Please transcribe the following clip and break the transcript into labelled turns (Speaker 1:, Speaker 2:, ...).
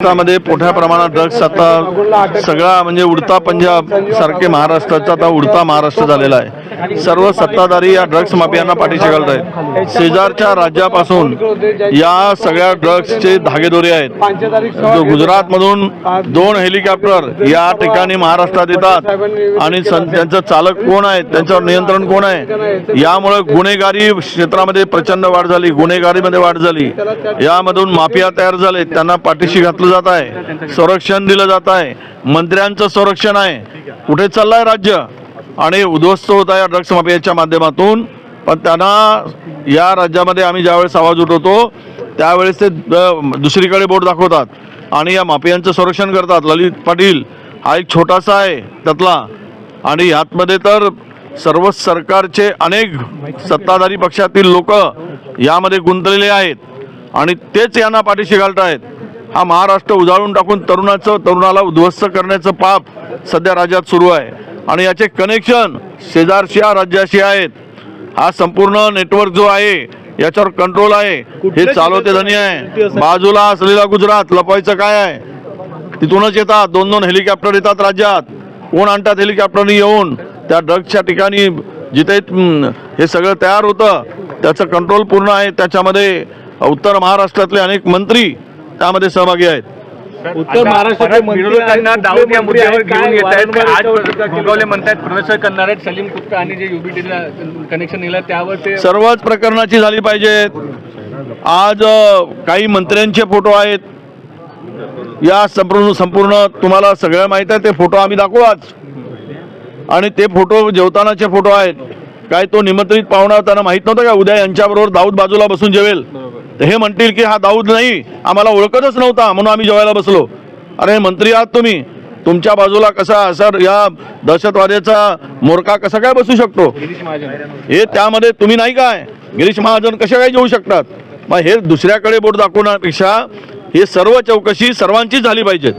Speaker 1: महाराष्ट्रामध्ये मोठ्या प्रमाणात ड्रग्स आता सगळा म्हणजे उडता पंजाब सारखे महाराष्ट्राचा आता उडता महाराष्ट्र झालेला आहे. सर्व सत्ताधारी या ड्रग्स माफियांना पाठीशी घालत आहेत. शेजारच्या राज्यापासून या सगळ्या ड्रग्सचे धागेदोरे आहेत. जो गुजरातमधून दोन हेलिकॉप्टर या ठिकाणी महाराष्ट्रात येतात आणि त्यांचं चालक कोण आहे त्यांच्यावर नियंत्रण कोण आहे यामुळे गुन्हेगारी क्षेत्रामध्ये प्रचंड वाढ झाली गुन्हेगारीमध्ये वाढ झाली. यामधून माफिया तयार झाले त्यांना पाठीशी घातलं जात आहे संरक्षण दिलं जात आहे मंत्र्यांचं संरक्षण आहे. कुठे चाललंय राज्य? आणि उद्ध्वस्त होत आहे ड्रग्स माफियाच्या माध्यमातून. पण त्यांना या राज्यामध्ये आम्ही ज्यावेळेस आवाज उठवतो त्यावेळेस ते दुसरीकडे बोट दाखवतात. आणि या माफियांचं संरक्षण करतात. ललित पाटील हा एक छोटासा आहे त्यातला. आणि यातमध्ये तर सर्व सरकारचे अनेक सत्ताधारी पक्षातील लोक यामध्ये गुंतलेले आहेत. आणि तेच यांना पाठीशी घालत आहेत हा महाराष्ट्र उजाळून टाकून तरुणाचं तरुणाला उद्ध्वस्त करण्याचं पाप सध्या राज्यात सुरू आहे. आणि याचे कनेक्शन शेजारच्या राज्याशी आहेत. हा संपूर्ण नेटवर्क जो आहे याच्यावर कंट्रोल आहे. हे चालवते धनी आहे. बाजूला असलेला गुजरात लपवायचं काय आहे? तिथूनच येतात. दोन दोन हेलिकॉप्टर येतात राज्यात. कोण आणतात हेलिकॉप्टरनी येऊन? त्या ड्रग्सच्या ठिकाणी जिथे हे सगळं तयार होतं त्याचं कंट्रोल पूर्ण आहे. त्याच्यामध्ये उत्तर महाराष्ट्रातले अनेक मंत्री त्यामध्ये सहभागी आहेत.
Speaker 2: उत्तर महाराष्ट्राचे मंत्री
Speaker 3: विरोधकांना
Speaker 2: आहेत,
Speaker 3: दाऊद या
Speaker 2: मंत्री
Speaker 3: मुद्द्यावर
Speaker 2: आहेत,
Speaker 3: घेऊन
Speaker 2: काय
Speaker 3: येत आहेत
Speaker 2: वारंवार याच्यावर टीका
Speaker 3: आज
Speaker 2: केली
Speaker 3: गोगावले म्हणतायत प्रदर्शन करणार आहेत. सलीम कुत्ता आणि जे युबीटीला कनेक्शन दिलं त्यावर ते
Speaker 1: सर्वच प्रकरणाची झाली पाहिजेत. आज काही मंत्र्यांचे फोटो आहेत. या संपूर्ण संपूर्ण तुम्हाला सगळं माहीत आहे ते फोटो आम्ही दाखवू आज. आणि ते फोटो जेवतानाचे फोटो आहेत. काय तो निमंत्रित पाहुणा त्यांना माहीत नव्हतं का? उद्या यांच्याबरोबर दाऊद बाजूला बसून जेवेल. तर हे म्हणतील की हा दाऊद नाही आम्हाला ओळखतच नव्हता म्हणून आम्ही जेवायला बसलो. अरे मंत्री आहात तुम्ही. तुमच्या बाजूला कसा सर या दहशतवाद्याचा मोरका कसा काय बसू शकतो? हे त्यामध्ये तुम्ही नाही काय? गिरीश महाजन कसे काय जेवू शकतात? मग हे दुसऱ्याकडे बोट दाखवण्यापेक्षा हे सर्व चौकशी सर्वांचीच झाली पाहिजे